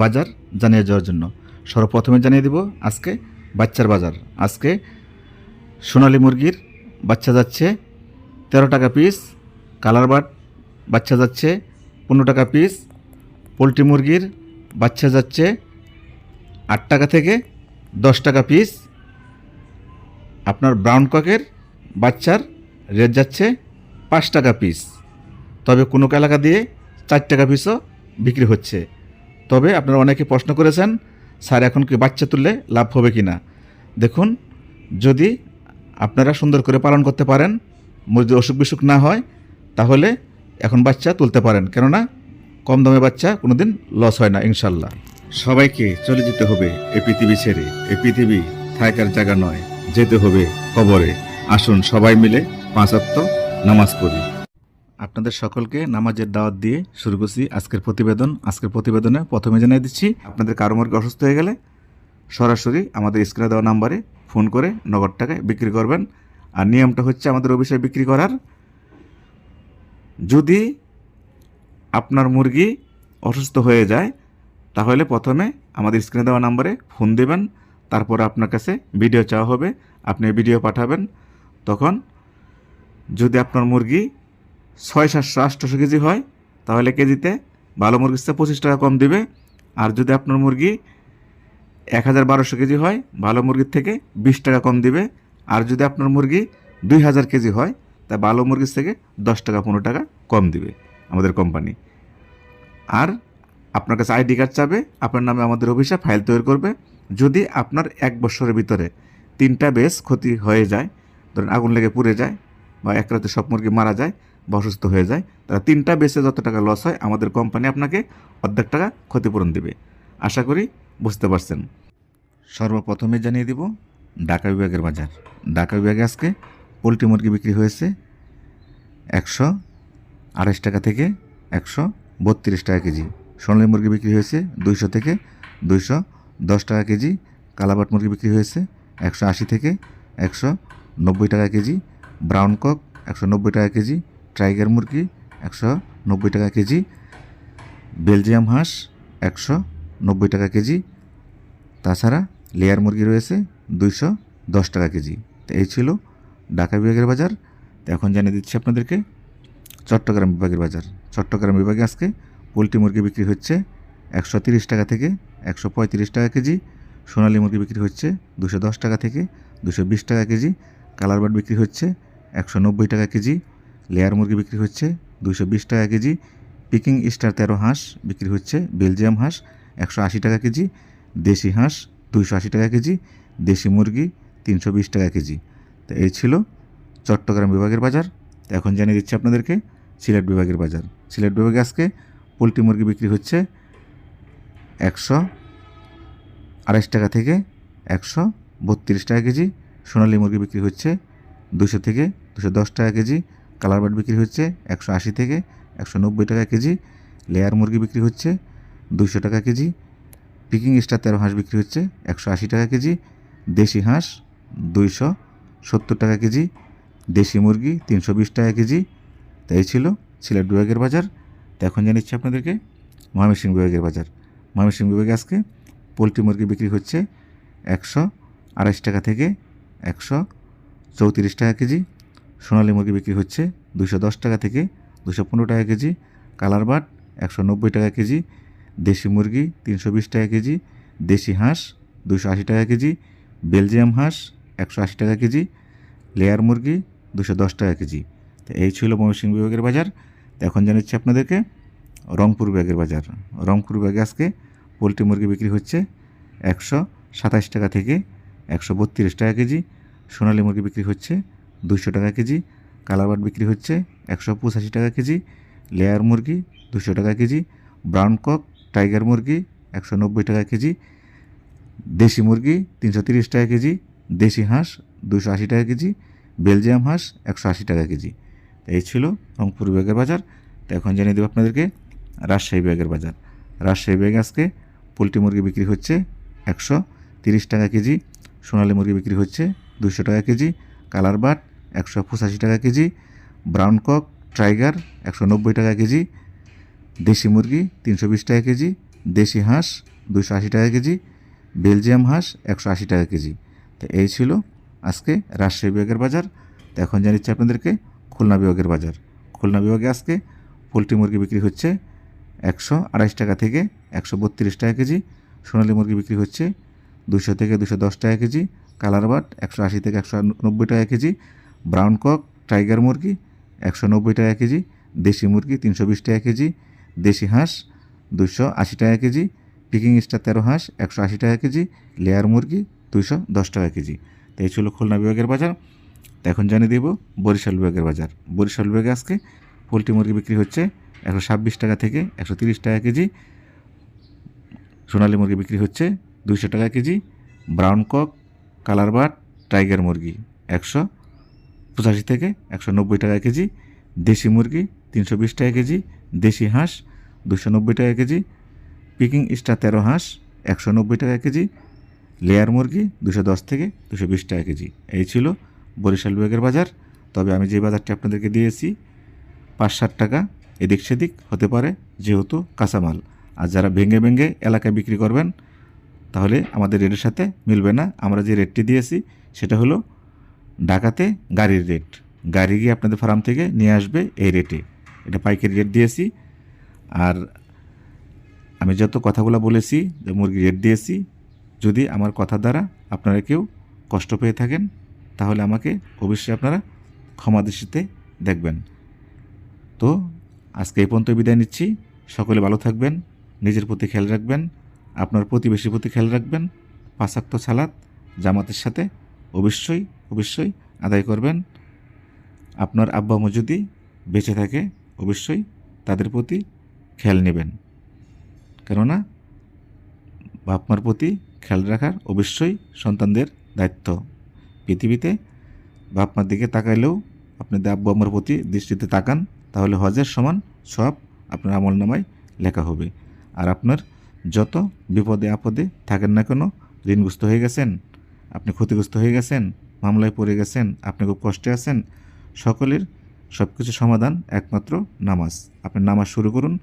বাজার জানিয়ে যাওয়ার জন্য। সর্বপ্রথমে জানিয়ে দিব, আজকে বাচ্চার বাজার। আজকে সোনালী মুরগির বাচ্চা যাচ্ছে তেরো টাকা পিস কালার বাট বাচ্চা যাচ্ছে পনেরো টাকা পিস পোলট্রি মুরগির বাচ্চা যাচ্ছে আট টাকা থেকে দশ টাকা পিস আপনার ব্রাউন ককের বাচ্চার রেট যাচ্ছে পাঁচ টাকা পিস তবে কোনো এলাকা দিয়ে চার টাকা পিসও বিক্রি হচ্ছে। তবে আপনারা অনেকে প্রশ্ন করেছেন, স্যার, এখন কি বাচ্চা তুললে লাভ হবে কি না দেখুন, যদি আপনারা সুন্দর করে পালন করতে পারেন, যদি অসুখ বিসুখ না হয়, তাহলে এখন বাচ্চা তুলতে পারেন। কেননা, কম দামে বাচ্চা কোনোদিন লস হয় না ইনশাল্লাহ সবাইকে চলে যেতে হবে এ পৃথিবী ছেড়ে। এ পৃথিবী থাকার জায়গা নয়, যেতে হবে কবরে। আসুন সবাই মিলে পাঁচাত্ম নামাজ পড়ি। আপনাদের সকলকে নামাজের দাওয়াত দিয়ে শুরু করছি আজকের প্রতিবেদন। আজকের প্রতিবেদনে প্রথমে জানিয়ে দিচ্ছি, আপনাদের কারও মুরগি অসুস্থ হয়ে গেলে সরাসরি আমাদের স্ক্রিনে দেওয়া নাম্বারে ফোন করে নগদ টাকায় বিক্রি করবেন। আর নিয়মটা হচ্ছে আমাদের অফিসে বিক্রি করার। যদি আপনার মুরগি অসুস্থ হয়ে যায়, তাহলে প্রথমে আমাদের স্ক্রিনে দেওয়া নাম্বারে ফোন দেবেন। তারপর আপনার কাছে ভিডিও চাওয়া হবে, আপনি ভিডিও পাঠাবেন। তখন যদি আপনার মুরগি ছয় সাতশো আটশোশো কেজি হয়, তাহলে কেজিতে ভালো মুরগির চেয়ে পঁচিশ টাকা কম দিবে। আর যদি আপনার মুরগি এক হাজার বারোশো কেজি হয়, ভালো মুরগির থেকে বিশ টাকা কম দিবে। আর যদি আপনার মুরগি দুই হাজার কেজি হয়, তা ভালো মুরগির থেকে দশ টাকা, পনেরো টাকা কম দিবে আমাদের কোম্পানি আর আপনার কাছে আইডি কার্ড চাবে, আপনার নামে আমাদের অফিসে ফাইল তৈরি করবে। যদি আপনার এক বছরের ভিতরে তিনটা বেশ ক্ষতি হয়ে যায়, ধরেন আগুন লেগে পুড়ে যায় বা এক রাতে সব মুরগি মারা যায় বা অসুস্থ হয়ে যায়, তারা তিনটা বেসে যত টাকা লস হয়, আমাদের কোম্পানি আপনাকে অর্ধেক টাকা ক্ষতিপূরণ দেবে। আশা করি বুঝতে পারছেন। সর্বপ্রথমে জানিয়ে দিব, ঢাকা বিভাগের বাজার। ঢাকা বিভাগে আজকে পোলট্রি মুরগি বিক্রি হয়েছে একশো আড়াইশ টাকা থেকে একশো বত্রিশ টাকা কেজি। সোনালী মুরগি বিক্রি হয়েছে দুইশো থেকে দুইশো দশ টাকা কেজি। কালাবাট মুরগি বিক্রি হয়েছে একশো আশি থেকে একশো নব্বই টাকা কেজি। ব্রাউন কক একশো নব্বই টাকা কেজি। টাইগার মুরগি একশো নব্বই টাকা কেজি, বেলজিয়াম হাঁস একশো নব্বই টাকা কেজি, তাছাড়া লেয়ার মুরগি রয়েছে দুইশো দশ টাকা কেজি। তো এই ছিল ঢাকা বিভাগের বাজার। তো এখন জানিয়ে দিচ্ছি আপনাদেরকে চট্টগ্রাম বিভাগের বাজার। চট্টগ্রাম বিভাগে আজকে পোলট্রি মুরগি বিক্রি হচ্ছে একশো তিরিশ টাকা থেকে একশো পঁয়ত্রিশ টাকা কেজি, সোনালী মুরগি বিক্রি হচ্ছে দুশো দশ টাকা থেকে দুশো বিশ টাকা কেজি, কালার বার্ড বিক্রি হচ্ছে একশো নব্বই টাকা কেজি লেয়ার মুরগি বিক্রি হচ্ছে দুশো বিশ টাকা কেজি, পিকিং স্টার তেরো হাঁস বিক্রি হচ্ছে বেলজিয়াম হাঁস একশো আশি টাকা কেজি, দেশি হাঁস দুইশো আশি টাকা কেজি, দেশি মুরগি তিনশো বিশ টাকা কেজি। তো এই ছিল চট্টগ্রাম বিভাগের বাজার। এখন জানিয়ে দিচ্ছি আপনাদেরকে সিলেট বিভাগের বাজার। সিলেট বিভাগে আজকে পোলট্রি মুরগি বিক্রি হচ্ছে একশো আড়াইশ টাকা থেকে একশো বত্রিশ টাকা কেজি, সোনালী মুরগি বিক্রি হচ্ছে দুশো থেকে দুশো দশ টাকা কেজি কালার বাট বিক্রি হচ্ছে একশো আশি থেকে একশো নব্বই টাকা কেজি, লেয়ার মুরগি বিক্রি হচ্ছে দুশো টাকা কেজি, পিকিং স্টার তেরো হাঁস বিক্রি হচ্ছে একশো আশি টাকা কেজি, দেশি হাঁস দুইশো সত্তর টাকা কেজি, দেশি মুরগি তিনশো বিশ টাকা কেজি। তাই ছিল সিলেট বিভাগের বাজার। তো এখন জানিচ্ছি আপনাদেরকে ময়মনসিংহ বিভাগের বাজার। ময়মনসিংহ বিভাগে আজকে পোলট্রি মুরগি বিক্রি হচ্ছে একশো আড়াইশ টাকা থেকে একশো চৌত্রিশ টাকা কেজি। সোনালী মুরগি বিক্রি হচ্ছে দুশো দশ টাকা থেকে দুশো পনেরো টাকা কেজি, কালার বাট একশো নব্বই টাকা কেজি, দেশি মুরগি তিনশো বিশ টাকা কেজি, দেশি হাঁস দুশো আশি টাকা কেজি, বেলজিয়াম হাঁস একশো আশি টাকা কেজি, লেয়ার মুরগি দুশো দশ টাকা কেজি। তো এই ছিল ময়মনসিংহ বিভাগের বাজার। এখন জানাচ্ছি আপনাদেরকে রংপুর বিভাগের বাজার। রংপুর বিভাগে আজকে পোলট্রি মুরগি বিক্রি হচ্ছে একশো সাতাশ টাকা থেকে একশো বত্রিশ টাকা কেজি, সোনালী মুরগি বিক্রি হচ্ছে দুশো টাকা কেজি কালারবাট বিক্রি হচ্ছে একশো পঁচাশি টাকা কেজি, লেয়ার মুরগি দুশো টাকা কেজি, ব্রাউন কক টাইগার মুরগি একশো নব্বই টাকা কেজি, দেশি মুরগি তিনশো তিরিশ টাকা কেজি, দেশি হাঁস দুশো আশি টাকা কেজি, বেলজিয়াম হাঁস একশো আশি টাকা কেজি। এই ছিল রংপুর বিভাগের বাজার। তো এখন জানিয়ে দেবো আপনাদেরকে রাজশাহী বিভাগের বাজার। রাজশাহী বিভাগে আজকে পোলট্রি মুরগি বিক্রি হচ্ছে একশো তিরিশ টাকা কেজি, সোনালী মুরগি বিক্রি হচ্ছে দুশো টাকা কেজি, কালার বাট একশো পঁচাশি টাকা কেজি ব্রাউন কক টাইগার একশো নব্বই টাকা কেজি, দেশি মুরগি, তিনশো বিশ টাকা কেজি, দেশি হাঁস দুশো আশি টাকা কেজি, বেলজিয়াম হাঁস, একশো আশি টাকা কেজি। তো এই ছিল আজকে রাজশাহী বিভাগের বাজার। তো এখন জানিচ্ছি আপনাদেরকে খুলনা বিভাগের বাজার। খুলনা বিভাগে আজকে পোলট্রি মুরগি বিক্রি হচ্ছে একশো আড়াইশ টাকা থেকে একশো বত্রিশ টাকা কেজি, সোনালী মুরগি বিক্রি হচ্ছে দুশো থেকে দুশো দশ টাকা কেজি, কালার বাট একশো আশি থেকে একশো নব্বই টাকা কেজি ব্রাউন কক, টাইগার মুরগি, একশো নব্বই টাকা কেজি, দেশি মুরগি, তিনশো বিশ টাকা কেজি, দেশি হাঁস দুশো আশি টাকা কেজি, পিকিং স্টার তেরো হাঁস, একশো আশি টাকা কেজি, লেয়ার মুরগি, দুইশো দশ টাকা কেজি। তো এই ছিল খুলনা বিভাগের বাজার। তো এখন জানিয়ে দেব বরিশাল বিভাগের বাজার। বরিশাল বিভাগে আজকে পোলট্রি মুরগি বিক্রি হচ্ছে একশো ছাব্বিশ টাকা থেকে একশো তিরিশ টাকা কেজি। সোনালী মুরগি বিক্রি হচ্ছে দুইশো টাকা KG. Brown cock, colour but tiger মুরগি একশো। পঁচাশি থেকে একশো নব্বই টাকা কেজি, দেশি মুরগি তিনশো বিশ টাকা কেজি, দেশি হাঁস দুশো নব্বই টাকা কেজি, পিকিং স্টার তেরো হাঁস একশো নব্বই টাকা কেজি, লেয়ার মুরগি দুশো দশ থেকে দুশো বিশ টাকা কেজি। এই ছিল বরিশাল বিভাগের বাজার। তবে আমি যে বাজারটি আপনাদেরকে দিয়েছি পাঁচ ষাট টাকা, এদিক সেদিক হতে পারে, যেহেতু কাঁচামাল। আর যারা ভেঙে ভেঙে এলাকায় বিক্রি করবেন, তাহলে আমাদের রেটের সাথে মিলবে না। আমরা যে রেটটি দিয়েছি, সেটা হলো ঢাকাতে গাড়ির রেট গাড়ি গিয়ে আপনাদের ফার্ম থেকে নিয়ে আসবে এই রেটে এটা পাইকারি রেট দিয়েছি। আর আমি যত কথাগুলো বলেছি, যে মুরগি রেট দিয়েছি, যদি আমার কথা দ্বারা আপনারা কেউ কষ্ট পেয়ে থাকেন, তাহলে আমাকে অবশ্যই আপনারা ক্ষমা দৃষ্টিতে দেখবেন। তো আজকে এই পর্যন্ত বিদায় নিচ্ছি। সকলে ভালো থাকবেন, নিজের প্রতি খেয়াল রাখবেন, আপনার প্রতিবেশীর প্রতি খেয়াল রাখবেন, পাশাক্ত সালাদ জামাতের সাথে অবশ্যই অবশ্যই আদায় করবেন। আপনার আব্বা আম্মু যদি বেঁচে থাকে, অবশ্যই তাদের প্রতি খেয়াল নেবেন। কেননা বাপ মার প্রতি খেয়াল রাখার অবশ্যই সন্তানদের দায়িত্ব। পৃথিবীতে বাপ মার দিকে তাকাইলেও আপনাদের আব্বু আম্মার প্রতি দৃষ্টিতে তাকান, তাহলে হজের সমান সব আপনার আমল নামায় লেখা হবে। আর আপনার যত বিপদে আপদে থাকেন না কেন, ঋণগ্রস্ত হয়ে গেছেন আপনি ক্ষতিগ্রস্ত হয়ে গেছেন, মামলায় পড়ে গেছেন, আপনি খুব কষ্টে আছেন, সকলের সব কিছু সমাধান একমাত্র নামাজ। আপনি নামাজ শুরু করুন,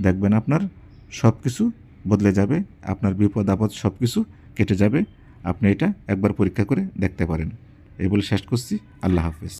দেখবেন আপনার সব কিছু বদলে যাবে, আপনার বিপদ আপদ সব কিছু কেটে যাবে, আপনি এটা একবার পরীক্ষা করে দেখতে পারেন। এই বলে শেষ করছি, আল্লাহ হাফেজ।